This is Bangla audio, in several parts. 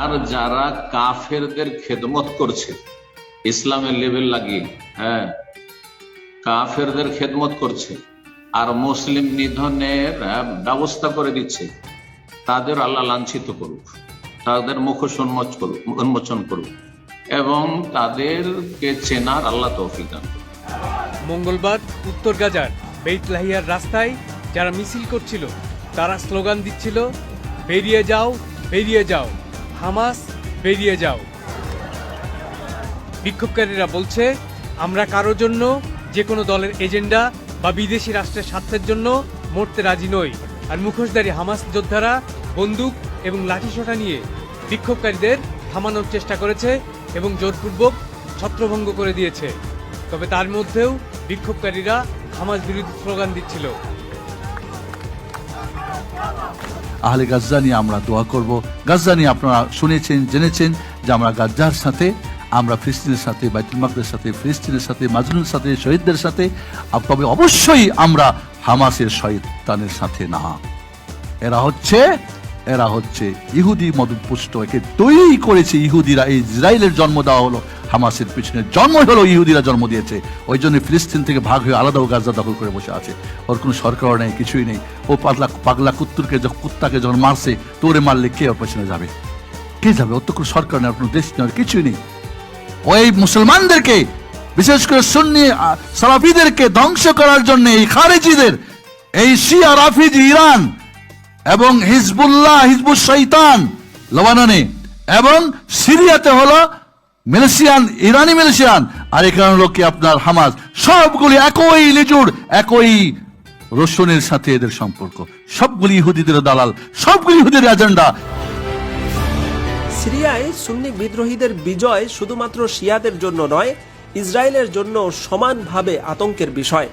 আর যারা কাফেরদের খেদমত করছে, ইসলামের লেভেল লাগিয়ে হ্যাঁ কাফেরদের খেদমত করছে, আর মুসলিম নিধনের ব্যবস্থা করে দিচ্ছে, তাদের আল্লাহ লাঞ্ছিত করুক, তাদের মুখোশ উন্মোচ করুক, উন্মোচন করুক, এবং তাদেরকে চেনার আল্লাহ তৌফিক দান মঙ্গলবার উত্তর গাজার বেইতলাহিয়ার রাস্তায় যারা মিছিল করছিল, তারা স্লোগান দিচ্ছিল, বেরিয়ে যাও বেরিয়ে যাও। হামাস বেরিয়ে যাও। বিক্ষোভকারীরা বলছে, আমরা কারোর জন্য যে কোনো দলের এজেন্ডা বা বিদেশি রাষ্ট্রের স্বার্থের জন্য মরতে রাজি নই। আর মুখোশধারী হামাস যোদ্ধারা বন্দুক এবং লাঠিসোঁটা নিয়ে বিক্ষোভকারীদের থামানোর চেষ্টা করেছে এবং জোরপূর্বক ছত্রভঙ্গ করে দিয়েছে। তবে তার মধ্যেও বিক্ষোভকারীরা হামাস বিরোধী স্লোগান দিচ্ছিল। আহলে গাজ্জা নিয়ে আমরা দোয়া করব। গাজ্জা নিয়ে আপনারা শুনেছেন, জেনেছেন যে আমরা গাজ্জার সাথে, আমরা ফিলিস্তিনের সাথে, বাইতুল মাকদের সাথে, ফিলিস্তিনের সাথে মাজনুর সাথে, শহীদদের সাথে তবে অবশ্যই আমরা হামাসের শহীদানের সাথে না। এরা হচ্ছে এরা হচ্ছে ইহুদি মদপুষ্ট একে তৈরি করেছে ইহুদিরা। এই ইসরায়েলের জন্ম দেওয়া হলো। হামাসের পিছনে জন্ম হলো, ইহুদিরা জন্ম দিয়েছে। ওই জন্য ফিলিস্তিন থেকে ভাগ হয়ে আলাদা ও গাজা দখল করে বসে আছে। ওর কোনো সরকারও নেই, কিছুই নেই। ও পাগলা পাগলা কুত্তুরকে যখন, কুত্তাকে যখন মারছে, তোরে মারলে কে ওর পেছনে যাবে? কে যাবে? ওর তো কোনো সরকার নেই কোনো দেশ নেই কিছুই নেই। ওই মুসলমানদেরকে, বিশেষ করে সুন্নি সালাফিদেরকে ধ্বংস করার জন্য এই খারেজিদের, এই শিয়া, রাফিজ, ইরান এবং হিজবুল্লাহ হিজবুল শৈতান, লবাননে এবং সিরিয়াতে হলো মিলিশিয়ান ইরানি মিলিশিয়ান আর এখানে হলো কি আপনার হামাজ সবগুলি একই লিজুর, একই রসুনের সাথে এদের সম্পর্ক। সবগুলি ইহুদিদের দালাল, সবগুলি ইহুদির এজেন্ডা। সিরিয়ায় সুন্নি বিদ্রোহীদের বিজয় শুধুমাত্র শিয়াদের জন্য নয়, ইসরায়েলের জন্য সমানভাবে আতঙ্কের বিষয়।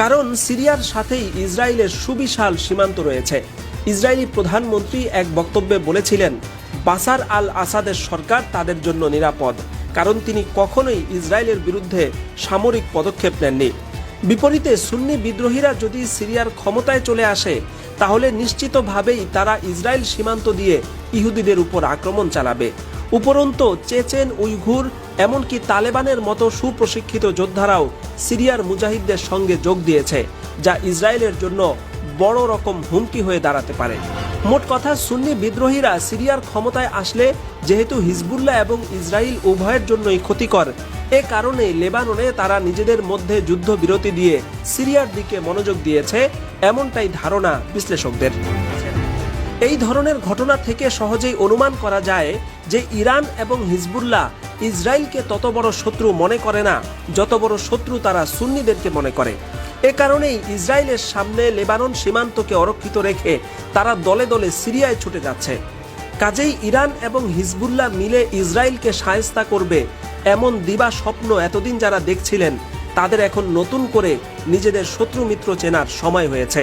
কারণ সিরিয়ার সাথেই ইসরায়েলের সুবিশাল সীমান্ত রয়েছে। ইসরায়েলি প্রধানমন্ত্রী এক বক্তব্যে বলেছিলেন বাসার আল আসাদের সরকার তাদের জন্য নিরাপদ, কারণ তিনি কখনোই ইসরায়েলের বিরুদ্ধে সামরিক পদক্ষেপ নেননি। বিপরীতে সুন্নি বিদ্রোহীরা যদি সিরিয়ার ক্ষমতায় চলে আসে, তাহলে নিশ্চিতভাবেই তারা ইসরায়েল সীমান্ত দিয়ে ইহুদিদের উপর আক্রমণ চালাবে। উপরন্ত, চেচেন, উইঘুর, এমনকি তালেবানের মতো সুপ্রশিক্ষিত যোদ্ধারাও সিরিয়ার মুজাহিদদের সঙ্গে যোগ দিয়েছে, যা ইসরায়েলের জন্য বড় রকম হুমকি হয়ে দাঁড়াতে পারে। মোট কথা, সুন্নি বিদ্রোহীরা সিরিয়ার ক্ষমতায় আসলে যেহেতু হিজবুল্লাহ এবং ইসরায়েল উভয়ের জন্যই ক্ষতিকর। এ কারণে লেবাননে তারা নিজেদের মধ্যে যুদ্ধবিরতি দিয়ে সিরিয়ার দিকে মনোযোগ দিয়েছে, এমনটাই ধারণা বিশ্লেষকদের। এই ধরনের ঘটনা থেকে সহজেই অনুমান করা যায় যে ইরান এবং হিজবুল্লাহ ইসরায়েলকে তত বড় শত্রু মনে করে না, যত বড় শত্রু তারা সুন্নিদেরকে মনে করে। এ কারণেই ইসরায়েলের সামনে লেবানন সীমান্তকে অরক্ষিত রেখে তারা দলে দলে সিরিয়ায় ছুটে যাচ্ছে। কাজেই ইরান এবং হিজবুল্লাহ মিলে ইসরায়েলকে সায়স্তা করবে এমন দিবা স্বপ্ন এতদিন যারা দেখছিলেন, তাদের এখন নতুন করে নিজেদের শত্রু মিত্র চেনার সময় হয়েছে।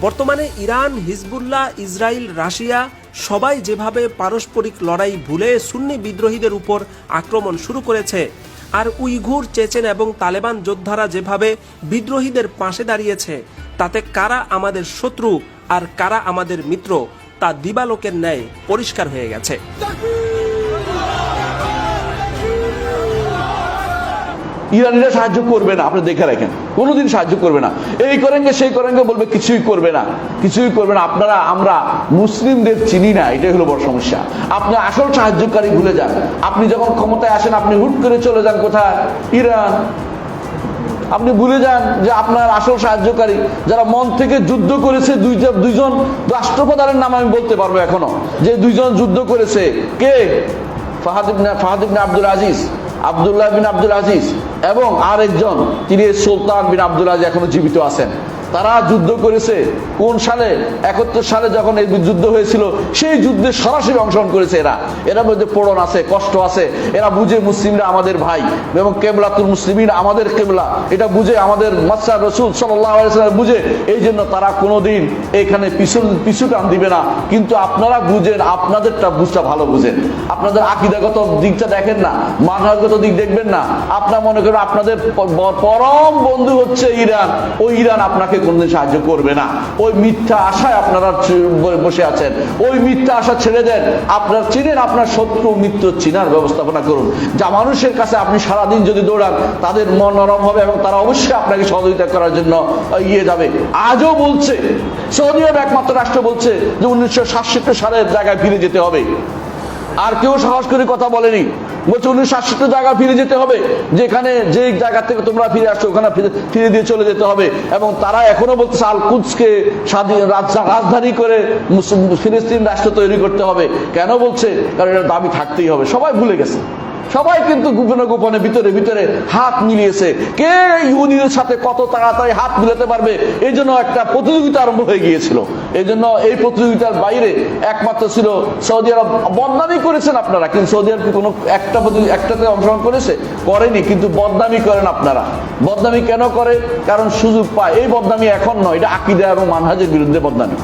বর্তমানে ইরান, হিজবুল্লাহ, ইসরায়েল, রাশিয়া সবাই যেভাবে পারস্পরিক লড়াই ভুলে সুন্নি বিদ্রোহীদের উপর আক্রমণ শুরু করেছে আর উইঘুর, চেচেন এবং তালেবান যোদ্ধারা যেভাবে বিদ্রোহীদের পাশে দাঁড়িয়েছে, তাতে কারা আমাদের শত্রু আর কারা আমাদের মিত্র, তা দিবালোকের ন্যায় পরিষ্কার হয়ে গেছে। ইরানিরা সাহায্য করবে না, আপনি দেখে রাখেন। কোনোদিন সাহায্য করবে না। এই করেনগে, সেই করেনগে বলবে, কিছুই করবে না। কিছুই করবে না। আপনারা, আমরা মুসলিমদের চিনি না, এটাই হলো বড় সমস্যা। আপনি আসল সাহায্যকারী ভুলে যান। আপনি যখন ক্ষমতায় আসেন, আপনি হুট করে চলে যান কোথায়? ইরান। আপনি ভুলে যান যে আপনার আসল সাহায্যকারী, যারা মন থেকে যুদ্ধ করেছে দুইজন দুইজন রাষ্ট্রপ্রধানের নাম আমি বলতে পারব এখনও। যে দুইজন যুদ্ধ করেছে, কে? ফাহাদ ফাহাদ আব্দুল আজিজ। আব্দুল্লাহ বিন আব্দুল আজিজ এবং আরেকজন তিনি সুলতান বিন আব্দুল আজিজ এখনও জীবিত আছেন। তারা যুদ্ধ করেছে। কোন সালে? একাত্তর সালে যখন এই যুদ্ধ হয়েছিল, সেই যুদ্ধে সরাসরি অংশগ্রহণ করেছে এরা। এরা মধ্যে পড়ন আছে, কষ্ট আছে। এরা বুঝে মুসলিমরা আমাদের ভাই এবং কেবলাতুল মুসলিমিন আমাদের কেবলা। এটা বুঝে আমাদের মাসা রসুল সাল্লাহ বুঝে। এই জন্য তারা কোনোদিন এখানে পিছু পিছু টান দিবে না। কিন্তু আপনারা বুঝেন, আপনাদেরটা বুঝটা ভালো বুঝেন। আপনাদের আকিদাগত দিকটা দেখেন না মানবগত দিক দেখবেন না। আপনার মনে করেন আপনাদের পরম বন্ধু হচ্ছে ইরান। ওই ইরান আপনাকে কোনোদিন সাহায্য করবে না। ওই মিথ্যা আশায় আপনারা বসে আছেন। ওই মিথ্যা আশা ছেড়ে দেন। আপনার চিনেন আপনার শত্রু মিত্র চিনার ব্যবস্থাপনা করুন। যা মানুষের কাছে আপনি সারাদিন যদি দৌড়ান, তাদের মন নরম হবে এবং তারা অবশ্যই আপনাকে সহযোগিতা করার জন্য ইয়ে যাবে। আজও বলছে, সৌদি আরব একমাত্র রাষ্ট্র বলছে যে উনিশশো সাতষট্টি সালের জায়গায় ফিরে যেতে হবে। আর কেউ সাহস করে কথা বলেনি। বলছে উনিশশো সাতষট্টি জায়গা ফিরে যেতে হবে। যেখানে যে জায়গা থেকে তোমরা ফিরে আসছো, ওখানে ফিরে- দিয়ে চলে যেতে হবে। এবং তারা এখনও বলছে আলকুচকে স্বাধীন রাজধানী করে ফিলিস্তিন রাষ্ট্র তৈরি করতে হবে। কেন বলছে? কারণ এটা দাবি থাকতেই হবে। সবাই ভুলে গেছে। সবাই কিন্তু গোপনে গোপনে, ভিতরে ভিতরে হাত মিলিয়েছে। কে ইহুদিদের সাথে কত তাড়াতাড়ি হাত মিলাতে পারবে? এই জন্য একটা প্রতিযোগিতা আরম্ভ হয়ে গিয়েছিল। এই জন্য এই প্রতিযোগিতার বাইরে একমাত্র ছিল সৌদি আরব। বদনামি করেছেন আপনারা, কিন্তু সৌদি আরব কোনো একটা একটাতে অংশগ্রহণ করেছে? করেনি, কিন্তু বদনামি করেন আপনারা। বদনামি কেন করে? কারণ সুযোগ পায়। এই বদনামি এখন নয়, এটা আকিদা এবং মানহাজের বিরুদ্ধে বদনামি।